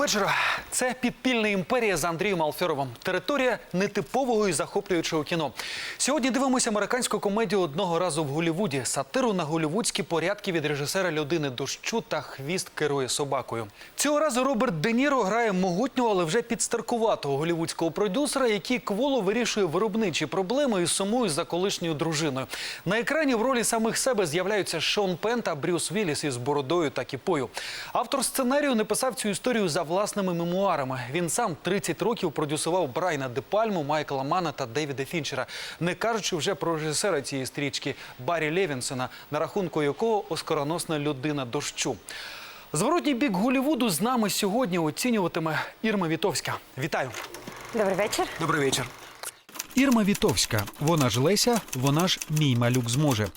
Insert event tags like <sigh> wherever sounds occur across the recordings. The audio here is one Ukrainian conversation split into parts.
Вечора. Це підпільна імперія з Андрієм Алферовим. Територія нетипового і захоплюючого кіно. Сьогодні дивимося американську комедію одного разу в Голлівуді. Сатиру на голлівудські порядки від режисера людини дощу та хвіст керує собакою. Цього разу Роберт Де Ніро грає могутнього, але вже підстаркуватого голлівудського продюсера, який кволо вирішує виробничі проблеми і сумує за колишньою дружиною. На екрані в ролі самих себе з'являються Шон Пен та Брюс Вілліс із бородою та кіпою. Автор сценарію написав цю історію за власними мемуарами. Він сам 30 років продюсував Брайна Де Пальму, Майкла Мана та Девіда Фінчера, не кажучи вже про режисера цієї стрічки Баррі Левінсона, на рахунку якого оскароносна людина дощу. Зворотній бік Голлівуду з нами сьогодні оцінюватиме Ірма Вітовська. Вітаю! Добрий вечір. Добрий вечір. Ірма Вітовська, вона ж Леся, вона ж мій малюк зможе.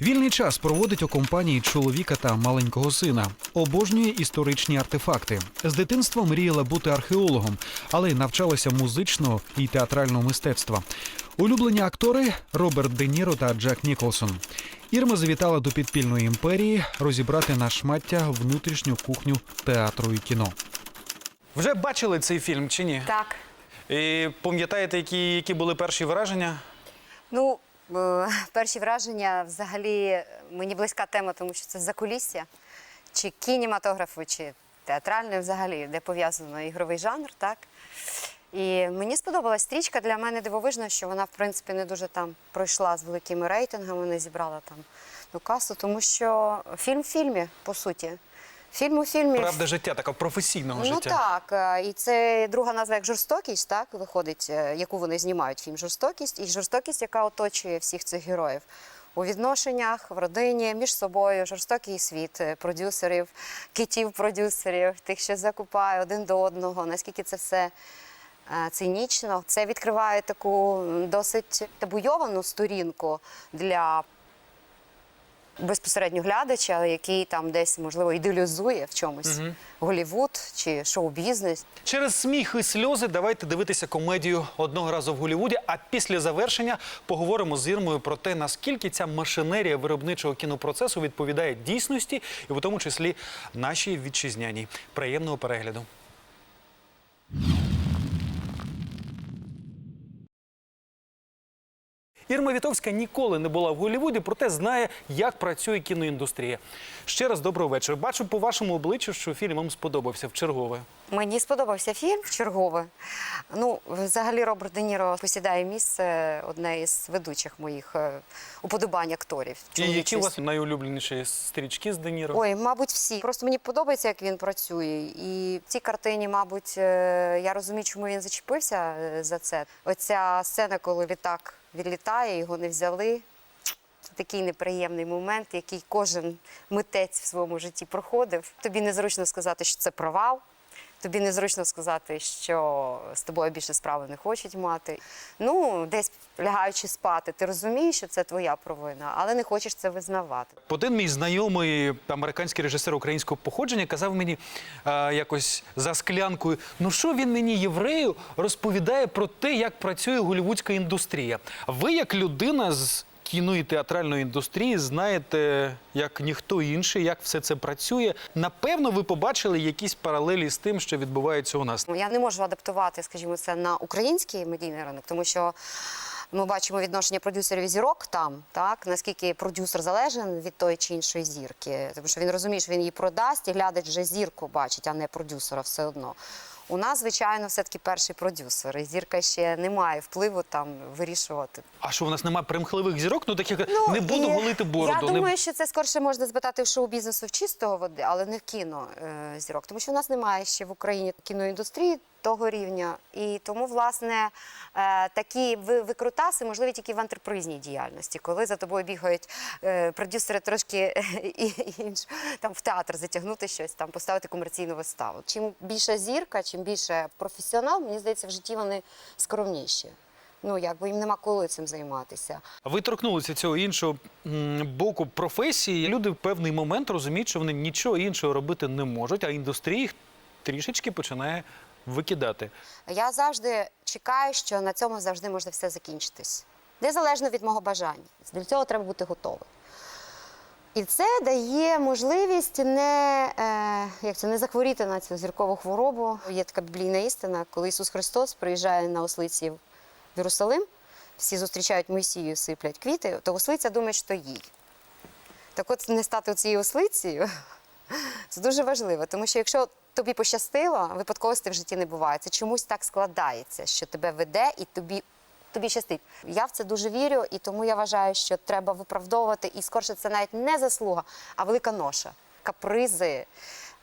Вільний час проводить у компанії чоловіка та маленького сина. Обожнює історичні артефакти. З дитинства мріяла бути археологом, але й навчалася музичного і театрального мистецтва. Улюблені актори Роберт Де Ніро та Джек Ніколсон. Ірма завітала до підпільної імперії розібрати на шмаття внутрішню кухню театру і кіно. Вже бачили цей фільм чи ні? Так. І пам'ятаєте, які, які були перші враження? Ну, е, перші враження взагалі мені близька тема, тому що це закулісся, чи кінематографу, чи театральне взагалі, де пов'язано ігровий жанр, так? І мені сподобалась стрічка. Для мене дивовижно, що вона, в принципі, не дуже там пройшла з великими рейтингами, не зібрала там ну, касу, тому що фільм в фільмі, по суті. Фільм у фільмі. Правда життя, така професійного Ну життя. так, е, і це друга назва як жорстокість, так виходить, е, яку вони знімають фільм Жорстокість, і жорстокість, яка оточує всіх цих героїв у відношеннях, в родині, між собою, жорстокий світ е, продюсерів, китів-продюсерів, тих, що закупає один до одного, наскільки це все. Цинічно, це відкриває таку досить табуйовану сторінку для безпосередньо глядача, який там десь можливо ідеалізує в чомусь Голівуд чи шоу-бізнес. Через сміх і сльози давайте дивитися комедію одного разу в Голлівуді. А після завершення поговоримо з Ірмою про те, наскільки ця машинерія виробничого кінопроцесу відповідає дійсності, і в тому числі нашій вітчизняній. Приємного перегляду. Ірма Вітовська ніколи не була в Голлівуді, проте знає, як працює кіноіндустрія. Ще раз доброго вечора. Бачу по вашому обличчю, що фільм вам сподобався в чергове. Мені сподобався фільм в чергове. Ну, взагалі, Роберт Де Ніро посідає місце одне із ведучих моїх е, уподобань акторів. І які у вас найулюбленіші стрічки з Де Ніро? Ой, мабуть, всі. Просто мені подобається, як він працює. І в цій картині, мабуть, е, я розумію, чому він зачепився е, за це. Оця сцена, коли літак відлітає, його не взяли. Такий неприємний момент, який кожен митець в своєму житті проходив. Тобі незручно сказати, що це провал. Тобі незручно сказати, що з тобою більше справи не хочуть мати. Ну, десь лягаючи спати, ти розумієш, що це твоя провина, але не хочеш це визнавати. Один мій знайомий американський режисер українського походження казав мені е, якось за склянкою: ну що він мені, єврею, розповідає про те, як працює голівудська індустрія. Ви, як людина з кіно і театральної індустрії, знаєте, як ніхто інший, як все це працює. Напевно, ви побачили якісь паралелі з тим, що відбувається у нас. Я не можу адаптувати, скажімо, це на український медійний ринок, тому що ми бачимо відношення продюсерів і зірок там, так наскільки продюсер залежен від тої чи іншої зірки, тому що він розуміє, що він її продасть, і глядач вже зірку бачить, а не продюсера все одно. У нас, звичайно, все-таки перший продюсер. І зірка ще не має впливу там вирішувати. А що у нас немає примхливих зірок? Ну таких не буду і голити бороду. Я не- думаю, що це скорше можна запитати в шоу-бізнесу в чистого води, але не в кіно е, зірок. Тому що у нас немає ще в Україні кіноіндустрії того рівня. І тому, власне, е, такі ви- викрутаси можливі тільки в антрепризній діяльності, коли за тобою бігають е, продюсери трошки е, і- інш, там в театр затягнути щось, там поставити комерційну виставу. Чим більша зірка, чим більше професіонал, мені здається, в житті вони скромніші. Ну, якби їм нема коли цим займатися. Ви торкнулися цього іншого боку професії. Люди в певний момент розуміють, що вони нічого іншого робити не можуть, а індустрія їх трішечки починає викидати. Я завжди чекаю, що на цьому завжди може все закінчитись. Незалежно від мого бажання. Для цього треба бути готовим. І це дає можливість не, е, як це, не захворіти на цю зіркову хворобу. Є така біблійна істина, коли Ісус Христос приїжджає на ослиці в Єрусалим, всі зустрічають Мойсію, сиплять квіти, то ослиця думає, що їй. Так от не стати цією ослицею <laughs> це дуже важливо, тому що якщо тобі пощастило, випадковості в житті не буває. Це чомусь так складається, що тебе веде і тобі. Тобі щастить. Я в це дуже вірю, і тому я вважаю, що треба виправдовувати, і скорше це навіть не заслуга, а велика ноша, капризи.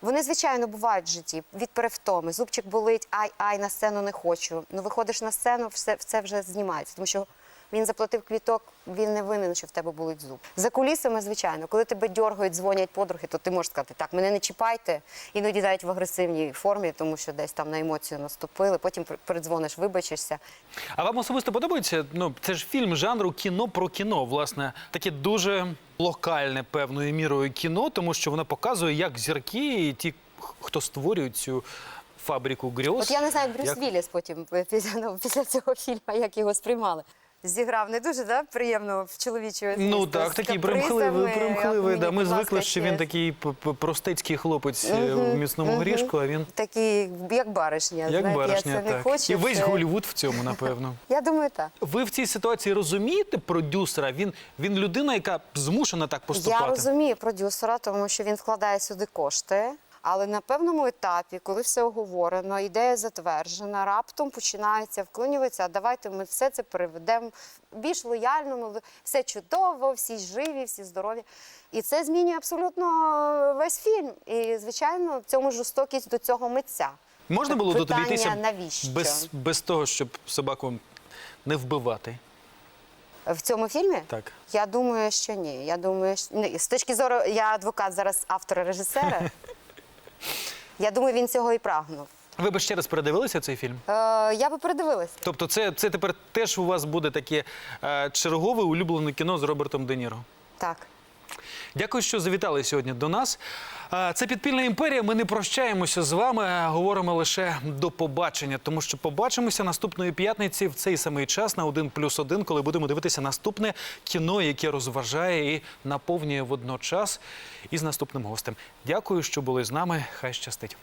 Вони, звичайно, бувають в житті від перевтоми. Зубчик болить, ай, ай, на сцену не хочу. Ну, виходиш на сцену, все, все вже знімається, тому що він заплатив квіток, він не винен, що в тебе болить зуб. За кулісами, звичайно, коли тебе дьоргають, дзвонять подруги, то ти можеш сказати, так, мене не чіпайте, іноді навіть в агресивній формі, тому що десь там на емоцію наступили, потім передзвониш, вибачишся. А вам особисто подобається? Ну, це ж фільм жанру кіно про кіно, власне, таке дуже локальне певною мірою кіно, тому що воно показує, як зірки і ті, хто створюють цю фабрику грьоз. От я не знаю, Брюс як- Вілліс потім е, після, ну, після цього фільму, як його сприймали. Зіграв не дуже да, приємно в чоловічу. Ну так, такий примхливий, примхливий. Да. Ми звикли, що він такий п- п- простецький хлопець е, в міцному грішку, а він Такий, як баришня. як знаєте, баришня. я це не так. хочу. І весь це- Голлівуд в цьому, напевно. <laughs> Я думаю, так. Ви в цій ситуації розумієте продюсера? Він, він людина, яка змушена так поступати. Я розумію продюсера, тому що він вкладає сюди кошти. Але на певному етапі, коли все оговорено, ідея затверджена, раптом починається вклинюватися, а давайте ми все це переведемо більш лояльно, все чудово, всі живі, всі здорові. І це змінює абсолютно весь фільм. І, звичайно, в цьому жорстокість до цього митця. Можна було Питання, навіщо? без, без того, щоб собаку не вбивати? В цьому фільмі? Так. Я думаю, що ні. Я думаю, що з точки зору, я адвокат зараз автора режисера. <laughs> Я думаю, він цього і прагнув. Ви б ще раз передивилися цей фільм? Е, я би передивилася. Тобто, це, це тепер теж у вас буде таке е, чергове улюблене кіно з Робертом Де Ніро. Так. Дякую, що завітали сьогодні до нас. Це підпільна імперія. Ми не прощаємося з вами, говоримо лише до побачення, тому що побачимося наступної п'ятниці в цей самий час на 1 плюс 1, коли будемо дивитися наступне кіно, яке розважає і наповнює водночас із наступним гостем. Дякую, що були з нами. Хай щастить.